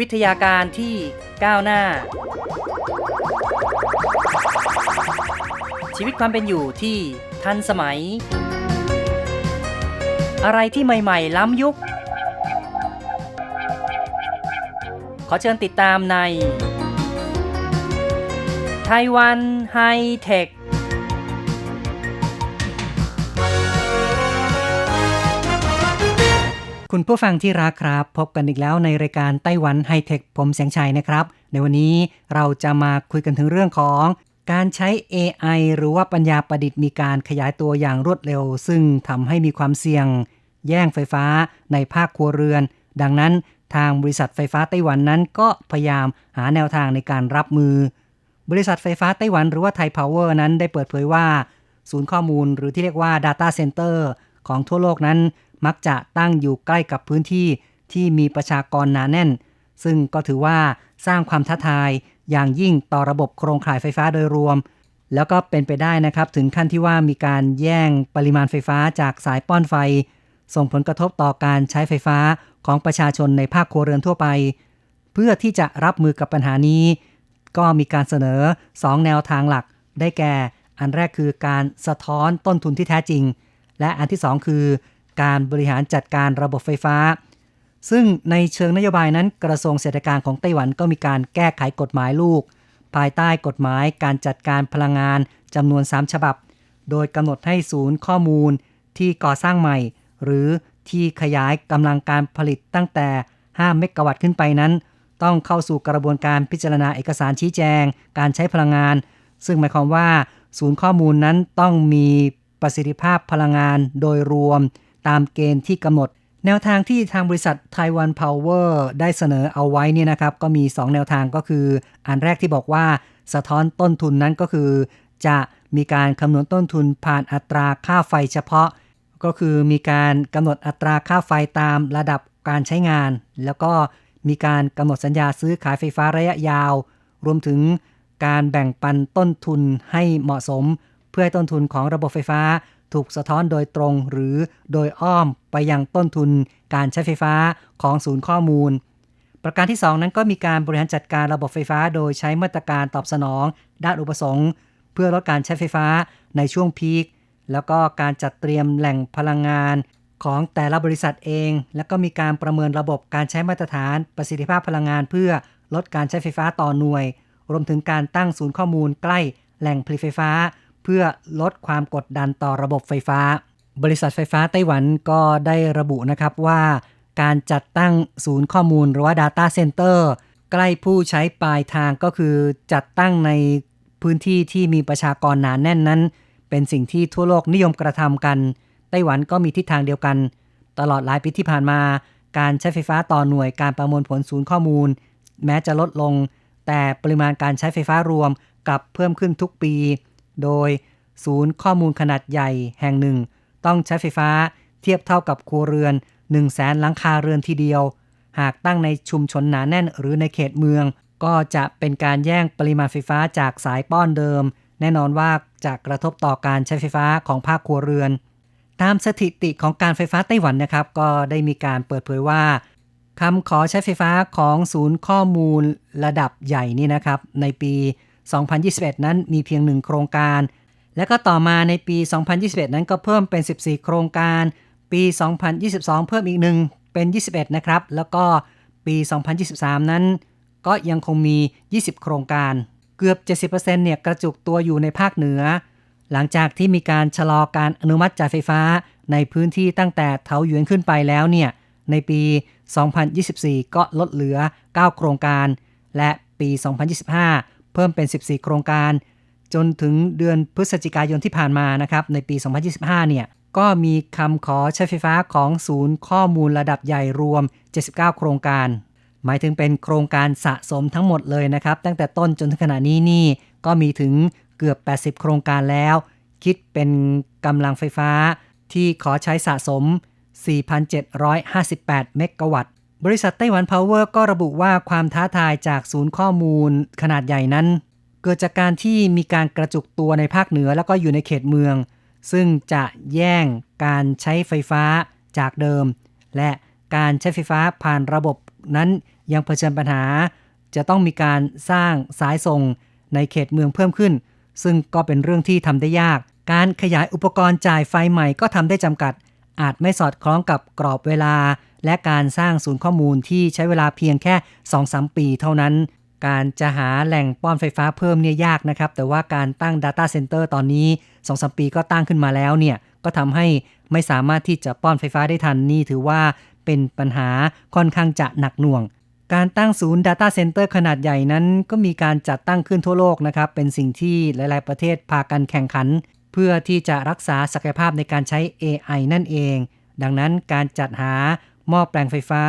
วิทยาการที่ก้าวหน้า ชีวิตความเป็นอยู่ที่ทันสมัย อะไรที่ใหม่ ๆ ล้ำยุค ขอเชิญติดตามในไต้หวันไฮเทค คุณผู้ฟังที่รักครับ พบกันอีกแล้วในรายการไต้หวันไฮเทคผมแสงชัยนะครับ ในวันนี้เราจะมาคุยกันถึงเรื่องของการใช้ AI หรือว่าปัญญาประดิษฐ์มีการขยายตัวอย่างรวดเร็ว ซึ่งทำให้มีความเสี่ยง แย่งไฟฟ้าในภาคครัวเรือน ดังนั้นทางบริษัทไฟฟ้าไต้หวันนั้นก็พยายามหาแนวทางในการรับมือ บริษัทไฟฟ้าไต้หวันหรือว่าไทยพาวเวอร์นั้นได้เปิดเผยว่า ศูนย์ข้อมูลหรือที่เรียกว่า Data Center ของทั่วโลกนั้น มักจะตั้งอยู่ใกล้กับพื้นที่ที่มีประชากรหนาแน่น ซึ่งก็ถือว่าสร้างความท้าทายอย่างยิ่งต่อระบบโครงข่ายไฟฟ้าโดยรวม แล้วก็เป็นไปได้นะครับ ถึงขั้นที่ว่ามีการแย่งปริมาณไฟฟ้าจากสายป้อนไฟ ส่งผลกระทบต่อการใช้ไฟฟ้าของประชาชนในภาคครัวเรือนทั่วไป เพื่อที่จะรับมือกับปัญหานี้ ก็มีการเสนอ 2 แนวทางหลัก ได้แก่ อันแรกคือการสะท้อนต้นทุนที่แท้จริง และอันที่ 2 คือ การบริหารจัดการระบบไฟฟ้า ซึ่งในเชิงนโยบายนั้นกระทรวงเศรษฐกิจของไต้หวันก็มีการแก้ไขกฎหมายลูก ภายใต้กฎหมายการจัดการพลังงานจำนวน 3 ฉบับ โดยกำหนดให้ศูนย์ข้อมูลที่ก่อสร้างใหม่ หรือที่ขยายกำลังการผลิตตั้งแต่ 5 เมกะวัตต์ขึ้นไปนั้น ต้องเข้าสู่กระบวนการพิจารณาเอกสารชี้แจง การใช้พลังงาน ซึ่งหมายความว่า ศูนย์ข้อมูลนั้นต้องมีประสิทธิภาพพลังงานโดยรวม ตามเกณฑ์ที่กำหนด แนวทางที่ทางบริษัท Taiwan Power ได้เสนอเอาไว้เนี่ยนะครับ ก็มี 2 แนวทางก็คือ อันแรกที่บอกว่าสะท้อนต้นทุนนั้นก็คือ จะมีการคำนวณต้นทุนผ่านอัตราค่าไฟเฉพาะ ก็คือมีการกำหนดอัตราค่าไฟตามระดับการใช้งาน แล้วก็มีการกำหนดสัญญาซื้อขายไฟฟ้าระยะยาว รวมถึงการแบ่งปันต้นทุนให้เหมาะสม เพื่อให้ต้นทุนของระบบไฟฟ้า ถูกสะท้อนโดยตรงหรือโดยอ้อมไปยังต้นทุนการใช้ไฟฟ้าของศูนย์ข้อมูล ประการที่ 2 นั้นก็มีการบริหารจัดการระบบไฟฟ้า โดยใช้มาตรการตอบสนอง ด้านอุปสงค์ เพื่อลดการใช้ไฟฟ้าในช่วงพีคแล้วก็การจัดเตรียมแหล่งพลังงานของแต่ละบริษัทเอง แล้วก็มีการประเมินระบบการใช้มาตรฐานประสิทธิภาพพลังงาน เพื่อลดการใช้ไฟฟ้าต่อหน่วย รวมถึงการตั้งศูนย์ข้อมูลใกล้แหล่งผลิตไฟฟ้า เพื่อลดความกดดันต่อระบบไฟฟ้า บริษัทไฟฟ้าไต้หวันก็ได้ระบุนะครับว่าการจัดตั้งศูนย์ข้อมูลหรือว่า Data Center ใกล้ผู้ใช้ปลายทางก็คือจัดตั้งในพื้นที่ที่มีประชากรหนาแน่นนั้น เป็นสิ่งที่ทั่วโลกนิยมกระทำกัน ไต้หวันก็มีทิศทางเดียวกัน ตลอดหลายปีที่ผ่านมา การใช้ไฟฟ้าต่อหน่วยการประมวลผลศูนย์ข้อมูล แม้จะลดลง แต่ปริมาณการใช้ไฟฟ้ารวมกลับเพิ่มขึ้นทุกปี โดยศูนย์ข้อมูลขนาดใหญ่แห่งหนึ่ง ต้องใช้ไฟฟ้าเทียบเท่ากับครัวเรือน1 0 0 0 0แสนหลังคาเรือนทีเดียว หากตั้งในชุมชนหนาแน่นหรือในเขตเมือง ก็จะเป็นการแย่งปริมาณไฟฟ้าจากสายป้อนเดิม แน่นอนว่าจะกระทบต่อการใช้ไฟฟ้าของภาคครัวเรือน ตามสถิติของการไฟฟ้าไต้หวันนะครับ ก็ได้มีการเปิดเผยว่าคำขอใช้ไฟฟ้าของศูนย์ข้อมูลระดับใหญ่นี่นะครับ ในปี 2021 นั้นมีเพียงหนึ่งโครงการ และก็ต่อมาในปี 2021 นั้นก็เพิ่มเป็น 14 โครงการ ปี 2022 เพิ่มอีกหนึ่งเป็น 21 นะครับ แล้วก็ปี 2023 นั้น ก็ยังคงมี 20 โครงการ เกือบ 70%เนี่ยกระจุกตัวอยู่ในภาคเหนือ หลังจากที่มีการชะลอการอนุมัติจ่ายไฟฟ้าในพื้นที่ตั้งแต่เถาหยวนขึ้นไปแล้วเนี่ย ในปี 2024 ก็ลดเหลือ 9 โครงการ และปี 2025 พิ่มเป็น 14 โครงการ จนถึงเดือนพฤศจิกายนที่ผ่านมานะครับในปี 2025 เนี่ยก็มีคำขอใช้ไฟฟ้าของศูนย์ข้อมูลระดับใหญ่รวม 79 โครงการ หมายถึงเป็นโครงการสะสมทั้งหมดเลยนะครับ ตั้งแต่ต้นจนถึงขณะนี้นี่ก็มีถึงเกือบ 80 โครงการแล้ว คิดเป็นกำลังไฟฟ้าที่ขอใช้สะสม 4,758 เมกะวัตต์ บริษัทไต้หวันพาวเวอร์ก็ระบุว่าความท้าทายจากศูนย์ข้อมูลขนาดใหญ่นั้น เกิดจากการที่มีการกระจุกตัวในภาคเหนือแล้วก็อยู่ในเขตเมือง ซึ่งจะแย่งการใช้ไฟฟ้าจากเดิม และการใช้ไฟฟ้าผ่านระบบนั้นยังเผชิญปัญหา จะต้องมีการสร้างสายส่งในเขตเมืองเพิ่มขึ้น ซึ่งก็เป็นเรื่องที่ทำได้ยาก การขยายอุปกรณ์จ่ายไฟใหม่ก็ทำได้จำกัด อาจไม่สอดคล้องกับกรอบเวลา และการสร้างศูนย์ข้อมูลที่ใช้เวลาเพียงแค่ 2-3 ปีเท่านั้น การจะหาแหล่งป้อนไฟฟ้าเพิ่มเนี่ยยากนะครับ แต่ว่าการตั้ง Data Center ตอนนี้ 2-3 ปีก็ตั้งขึ้นมาแล้วเนี่ยก็ทำให้ไม่สามารถที่จะป้อนไฟฟ้าได้ทันนี่ถือว่าเป็นปัญหาค่อนข้างจะหนักหน่วง การตั้งศูนย์ Data Center ขนาดใหญ่นั้น ก็มีการจัดตั้งขึ้นทั่วโลกนะครับ เป็นสิ่งที่หลาย ๆ ประเทศพากันแข่งขัน เพื่อที่จะรักษาศักยภาพในการใช้ AI นั่นเอง ดังนั้นการจัดหาหม้อแปลงไฟฟ้า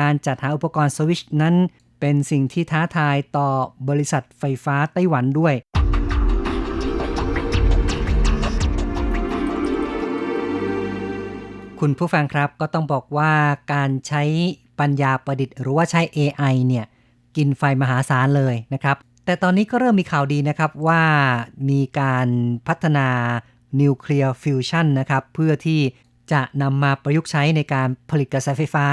การจัดหาอุปกรณ์สวิชนั้น เป็นสิ่งที่ท้าทายต่อบริษัทไฟฟ้าไต้หวันด้วยคุณผู้ฟังครับก็ต้องบอกว่าการใช้ปัญญาประดิษฐ์หรือว่าใช้ AI เนี่ย กินไฟมหาศาลเลยนะครับ แต่ตอนนี้ก็เริ่มมีข่าวดีนะครับว่ามีการพัฒนานิวเคลียร์ฟิวชันนะครับเพื่อที่จะนำมาประยุกต์ใช้ในการผลิตกระแสไฟฟ้า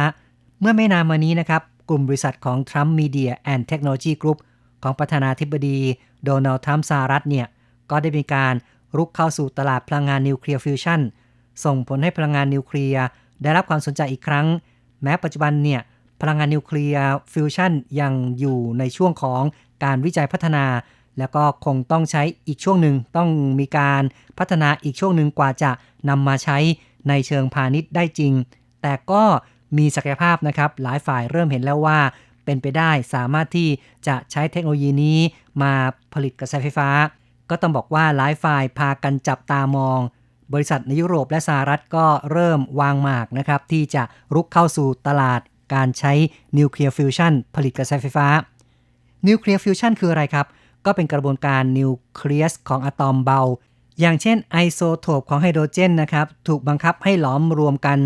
เมื่อไม่นานมานี้นะครับ กลุ่มบริษัทของ Trump Media and Technology Group ของประธานาธิบดีโดนัลด์ทรัมป์สหรัฐเนี่ย ก็ได้มีการรุกเข้าสู่ตลาดพลังงานนิวเคลียร์ฟิวชันส่งผลให้พลังงานนิวเคลียร์ได้รับความสนใจอีกครั้ง แม้ปัจจุบันเนี่ย พลังงานนิวเคลียร์ฟิวชันยังอยู่ในช่วงของการวิจัยพัฒนา แล้วก็คงต้องใช้อีกช่วงหนึ่งต้องมีการพัฒนาอีกช่วงหนึ่งกว่าจะนำมาใช้ในเชิงพาณิชย์ได้จริง แต่ก็มีศักยภาพนะครับ หลายฝ่ายเริ่มเห็นแล้วว่าเป็นไปได้สามารถที่จะใช้เทคโนโลยีนี้มาผลิตกระแสไฟฟ้า ก็ต้องบอกว่าหลายฝ่ายพากันจับตามอง บริษัทในยุโรปและสหรัฐก็เริ่มวางหมากนะครับที่จะรุกเข้าสู่ตลาด การใช้นิวเคลียร์ฟิวชันผลิตกระแสไฟฟ้า นิวเคลียร์ฟิวชันคืออะไรครับ ก็เป็นกระบวนการนิวเคลียสของอะตอมเบา อย่างเช่นไอโซโทปของไฮโดรเจนนะครับ ถูกบังคับให้หลอมรวมกัน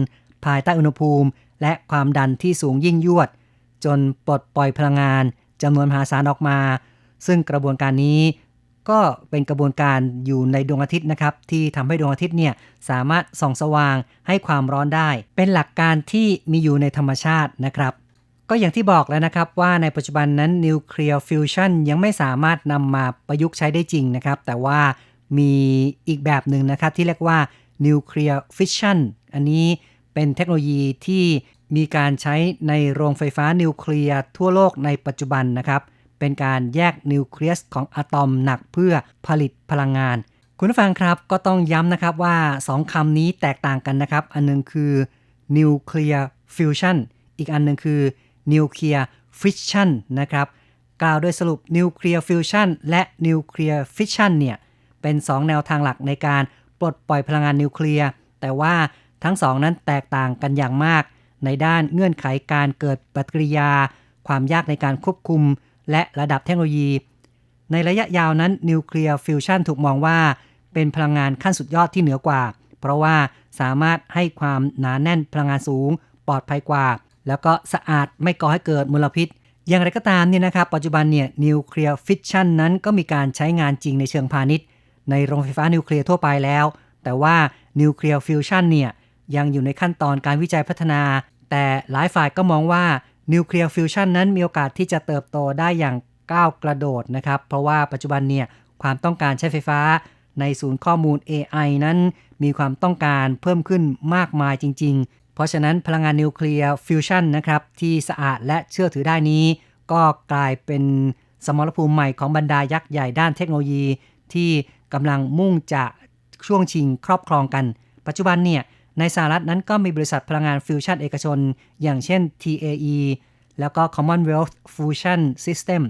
ภายใต้อุณหภูมิ และความดันที่สูงยิ่งยวด จนปลดปล่อยพลังงานจำนวนมหาศาลออกมา ซึ่งกระบวนการนี้ ก็เป็นกระบวนการอยู่ในดวงอาทิตย์นะครับที่ทำให้ดวงอาทิตย์เนี่ยสามารถส่องสว่างให้ความร้อนได้ เป็นหลักการที่มีอยู่ในธรรมชาตินะครับก็อย่างที่บอกแล้วนะครับว่าในปัจจุบันนั้นนิวเคลียร์ฟิวชันยังไม่สามารถนำมาประยุกต์ใช้ได้จริงนะครับ แต่ว่ามีอีกแบบหนึ่งนะครับที่เรียกว่านิวเคลียร์ฟิชชันอันนี้เป็นเทคโนโลยีที่มีการใช้ในโรงไฟฟ้านิวเคลียร์ทั่วโลกในปัจจุบันนะครับ เป็นการแยกนิวเคลียสของอะตอมหนักเพื่อผลิตพลังงาน คุณผู้ฟังครับก็ต้องย้ำนะครับว่า 2คำนี้แตกต่างกันนะครับ อันนึงคือนิวเคลียร์ฟิวชันอีกอันนึงคือนิวเคลียร์ฟิชชันนะครับกล่าวโดยสรุปนิวเคลียร์ฟิวชันและนิวเคลียร์ฟิชชันเนี่ยเป็น 2 แนวทางหลักในการปลดปล่อยพลังงานนิวเคลียร์แต่ว่าทั้งสองนั้นแตกต่างกันอย่างมาก ในด้านเงื่อนไขการเกิดปฏิกิริยา ความยากในการควบคุม และระดับเทคโนโลยี ในระยะยาวนั้นนิวเคลียร์ฟิวชันถูกมองว่า เป็นพลังงานขั้นสุดยอดที่เหนือกว่า เพราะว่าสามารถให้ความหนาแน่นพลังงานสูง ปลอดภัยกว่า แล้วก็สะอาดไม่ก่อให้เกิดมลพิษ อย่างไรก็ตามเนี่ยนะครับปัจจุบันเนี่ยนิวเคลียร์ฟิชชันนั้นก็มีการใช้งานจริงในเชิงพาณิชย์ ในโรงไฟฟ้านิวเคลียร์ทั่วไปแล้ว แต่ว่านิวเคลียร์ฟิวชันเนี่ยยังอยู่ในขั้นตอนการวิจัยพัฒนา แต่หลายฝ่ายก็มองว่า นิวเคลียร์ฟิวชันนั้นมีโอกาสที่จะเติบโตได้อย่างก้าวกระโดดนะครับ เพราะว่าปัจจุบันเนี่ยความต้องการใช้ไฟฟ้าในศูนย์ข้อมูล AI นั้น มีความต้องการเพิ่มขึ้นมากมายจริง ๆ เพราะฉะนั้นพลังงานนิวเคลียร์ฟิวชันนะครับที่สะอาดและเชื่อถือได้นี้ ก็กลายเป็นสมรภูมิใหม่ของบรรดายักษ์ใหญ่ด้านเทคโนโลยี ที่กำลังมุ่งจะช่วงชิงครอบครองกัน ปัจจุบันเนี่ย ในสหรัฐนั้นก็มีบริษัทพลังงานฟิวชันเอกชน อย่างเช่น TAE แล้วก็ Commonwealth Fusion System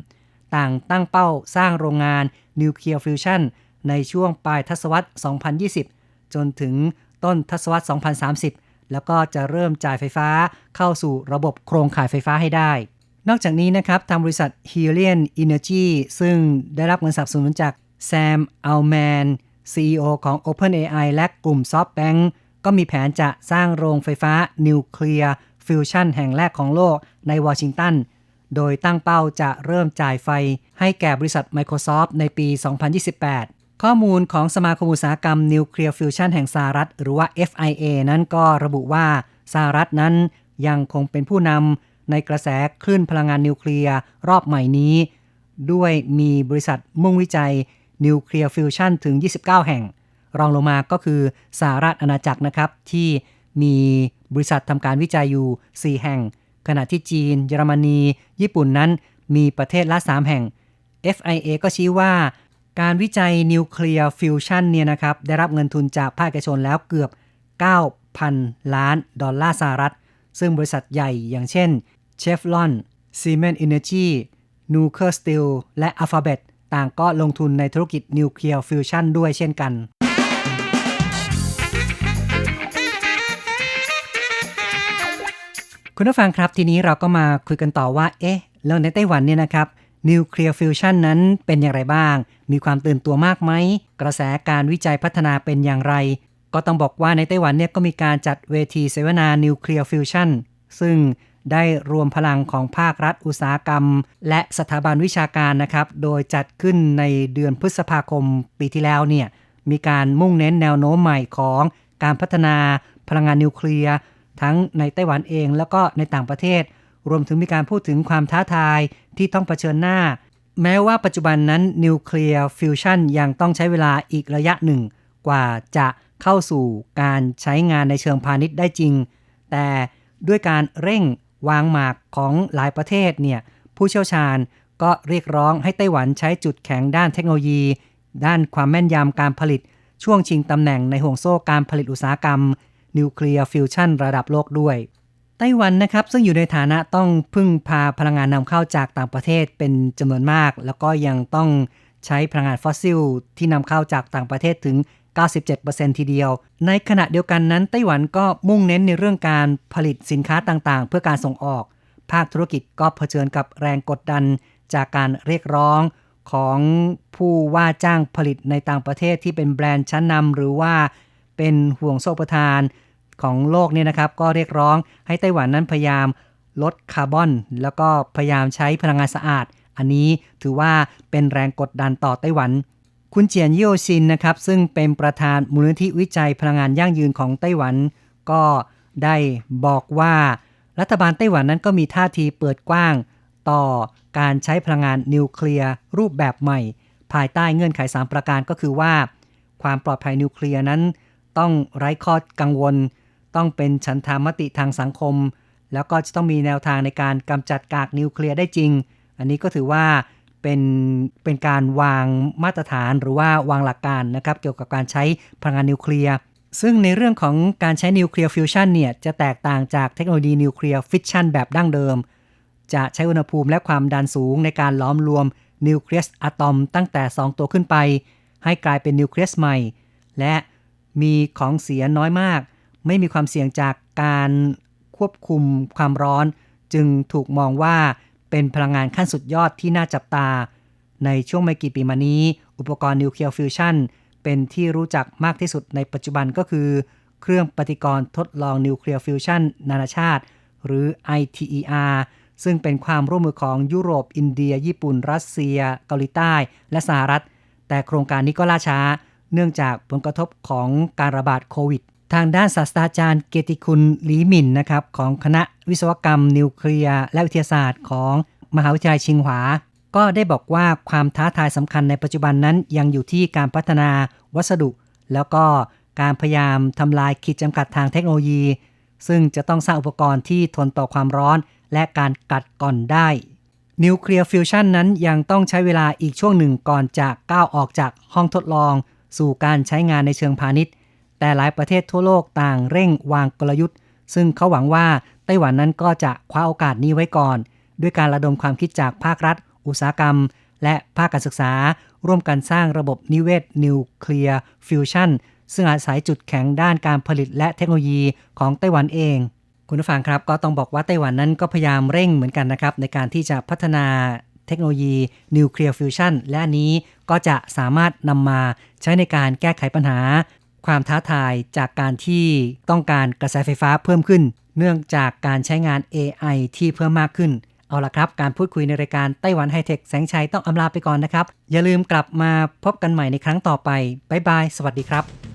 ต่างตั้งเป้าสร้างโรงงานนิวเคลียร์ฟิวชันในช่วงปลายทศวรรษ 2020 จนถึงต้นทศวรรษ 2030 แล้วก็จะเริ่มจ่ายไฟฟ้าเข้าสู่ระบบโครงข่ายไฟฟ้าให้ได้ นอกจากนี้นะครับ ทางบริษัท Helion Energy ซึ่งได้รับเงินสนับสนุนจาก Sam Altman CEO ของ OpenAI และกลุ่ม SoftBank ก็มีแผนจะสร้างโรงไฟฟ้านิวเคลียร์ฟิวชันแห่งแรกของโลกในวอชิงตัน โดยตั้งเป้าจะเริ่มจ่ายไฟให้แก่บริษัท Microsoft ในปี 2028 ข้อมูลของสมาคมอุตสาหกรรมนิวเคลียร์ฟิวชันแห่งสหรัฐ หรือว่า FIA นั้นก็ระบุว่าสหรัฐนั้นยังคงเป็นผู้นำในกระแสคลื่นพลังงานนิวเคลียร์รอบใหม่นี้ ด้วยมีบริษัทมุ่งวิจัยนิวเคลียร์ฟิวชันถึง 29 แห่ง รองลงมาก็คือสหรัฐอาณาจักรนะครับ ที่มีบริษัททำการวิจัยอยู่ 4 แห่ง ขณะที่จีน เยอรมนี ญี่ปุ่นนั้นมีประเทศละ 3 แห่ง FIA ก็ชี้ว่าการวิจัยนิวเคลียร์ฟิวชันเนี่ยนะครับ ได้รับเงินทุนจากภาคเอกชนแล้วเกือบ 9,000 ล้านดอลลาร์สหรัฐ ซึ่งบริษัทใหญ่อย่างเช่น Chevron Siemens Energy Nuclear Steel และ Alphabet ต่างก็ลงทุนในธุรกิจนิวเคลียร์ฟิวชันด้วยเช่นกัน คุณผู้ฟังครับทีนี้เราก็มาคุยกันต่อว่า เอ๊ะแล้วในไต้หวันเนี่ยนะครับนิวเคลียร์ฟิวชันนั้นเป็นอย่างไรบ้าง มีความตื่นตัวมากไหม กระแสการวิจัยพัฒนาเป็นอย่างไร ก็ต้องบอกว่าในไต้หวันเนี่ยก็มีการจัดเวทีเสวนานิวเคลียร์ฟิวชันซึ่งได้รวมพลังของภาครัฐอุตสาหกรรม และสถาบันวิชาการนะครับ โดยจัดขึ้นในเดือนพฤษภาคมปีที่แล้วเนี่ยมีการมุ่งเน้นแนวโน้มใหม่ของการพัฒนาพลังงานนิวเคลียร์ ทั้งในไต้หวันเองแล้วก็ในต่างประเทศ รวมถึงมีการพูดถึงความท้าทายที่ต้องเผชิญหน้า แม้ว่าปัจจุบันนั้นนิวเคลียร์ฟิวชันยังต้องใช้เวลาอีกระยะหนึ่ง กว่าจะเข้าสู่การใช้งานในเชิงพาณิชย์ได้จริง แต่ด้วยการเร่งวางหมากของหลายประเทศเนี่ยผู้เชี่ยวชาญก็เรียกร้องให้ไต้หวันใช้จุดแข็งด้านเทคโนโลยี ด้านความแม่นยำการผลิต ช่วงชิงตำแหน่งในห่วงโซ่การผลิตอุตสาหกรรม นิวเคลียร์ฟิวชันระดับโลกด้วย ไต้หวันนะครับ ซึ่งอยู่ในฐานะต้องพึ่งพาพลังงานนำเข้าจากต่างประเทศเป็นจำนวนมาก แล้วก็ยังต้องใช้พลังงานฟอสซิล ที่นำเข้าจากต่างประเทศถึง 97%ทีเดียว ในขณะเดียวกันนั้นไต้หวันก็มุ่งเน้นในเรื่องการผลิตสินค้าต่างๆ เพื่อการส่งออก ภาคธุรกิจก็เผชิญกับแรงกดดันจากการเรียกร้องของผู้ว่าจ้างผลิตในต่างประเทศที่เป็นแบรนด์ชั้นนำหรือว่า เป็นห่วงโซ่ประทานของโลกเนี่ยนะครับ ก็เรียกร้องให้ไต้หวันนั้นพยายามลดคาร์บอน แล้วก็พยายามใช้พลังงานสะอาด อันนี้ถือว่าเป็นแรงกดดันต่อไต้หวัน คุณเจียนเยี่ยวซินนะครับ ซึ่งเป็นประธานมูลนิธิวิจัยพลังงานยั่งยืนของไต้หวัน ก็ได้บอกว่ารัฐบาลไต้หวันนั้นก็มีท่าทีเปิดกว้างต่อการใช้พลังงานนิวเคลียร์รูปแบบใหม่ ภายใต้เงื่อนไข 3 ประการก็คือว่า ความปลอดภัยนิวเคลียร์นั้น ต้องไร้ข้อกังวล ต้องเป็นฉันทามติทางสังคม แล้วก็จะต้องมีแนวทางในการกำจัดกากนิวเคลียร์ได้จริง อันนี้ก็ถือว่าเป็นเป็นการวางมาตรฐานหรือว่าวางหลักการนะครับเกี่ยวกับการใช้พลังงานนิวเคลียร์ซึ่งในเรื่องของการใช้นิวเคลียร์ฟิวชันเนี่ยจะแตกต่างจากเทคโนโลยีนิวเคลียร์ฟิชชันแบบดั้งเดิม จะใช้อุณหภูมิและความดันสูงในการล้อมรวมนิวเคลียสอะตอมตั้งแต่ 2 ตัวขึ้นไป ให้กลายเป็นนิวเคลียสใหม่ และ มีของเสียน้อยมาก ไม่มีความเสี่ยงจากการควบคุมความร้อน จึงถูกมองว่าเป็นพลังงานขั้นสุดยอดที่น่าจับตา ในช่วงไม่กี่ปีมานี้ อุปกรณ์นิวเคลียร์ฟิวชันเป็นที่รู้จักมากที่สุดในปัจจุบันก็คือ เครื่องปฏิกรณ์ทดลองนิวเคลียร์ฟิวชันนานาชาติ หรือ ITER ซึ่งเป็นความร่วมมือของยุโรป อินเดีย ญี่ปุ่น รัสเซีย เกาหลีใต้ และสหรัฐ แต่โครงการนี้ก็ล่าช้า เนื่องจากผลกระทบของการระบาดโควิด ทางด้านศาสตราจารย์เกติคุณลีหมินนะครับของคณะวิศวกรรม นิวเคลียร์และวิทยาศาสตร์ของมหาวิทยาลัยชิงหวา ก็ได้บอกว่าความท้าทายสำคัญในปัจจุบันนั้นยังอยู่ที่การพัฒนาวัสดุ แล้วก็การพยายามทำลายขีดจำกัดทางเทคโนโลยี ซึ่งจะต้องสร้างอุปกรณ์ที่ทนต่อความร้อน และการกัดก่อนได้นิวเคลียร์ฟิวชันนั้นยังต้องใช้เวลาอีกช่วงหนึ่งก่อนจะก้าวออกจากห้องทดลอง สู่การใช้งานในเชิงพาณิชย์ แต่หลายประเทศทั่วโลกต่างเร่งวางกลยุทธ์ ซึ่งเขาหวังว่าไต้หวันนั้นก็จะคว้าโอกาสนี้ไว้ก่อน ด้วยการระดมความคิดจากภาครัฐ อุตสาหกรรม และภาคการศึกษา ร่วมกันสร้างระบบนิเวศนิวเคลียร์ฟิวชันซึ่งอาศัยจุดแข็งด้านการผลิตและเทคโนโลยีของไต้หวันเอง คุณผู้ฟังครับก็ต้องบอกว่าไต้หวันนั้นก็พยายามเร่งเหมือนกันนะครับในการที่จะพัฒนา เทคโนโลยีนิวเคลียร์ฟิวชันและนนี้ก็จะสามารถนำมาใช้ในการแก้ไขปัญหา ความท้าทายจากการที่ต้องการกระแสไฟฟ้าเพิ่มขึ้น เนื่องจากการใช้งาน AI ที่เพิ่มมากขึ้น เอาละครับ การพูดคุยในรายการไต้หวันไฮเทคแสงชัยต้องอำลาไปก่อนนะครับ อย่าลืมกลับมาพบกันใหม่ในครั้งต่อไปบ๊ายบาย สวัสดีครับ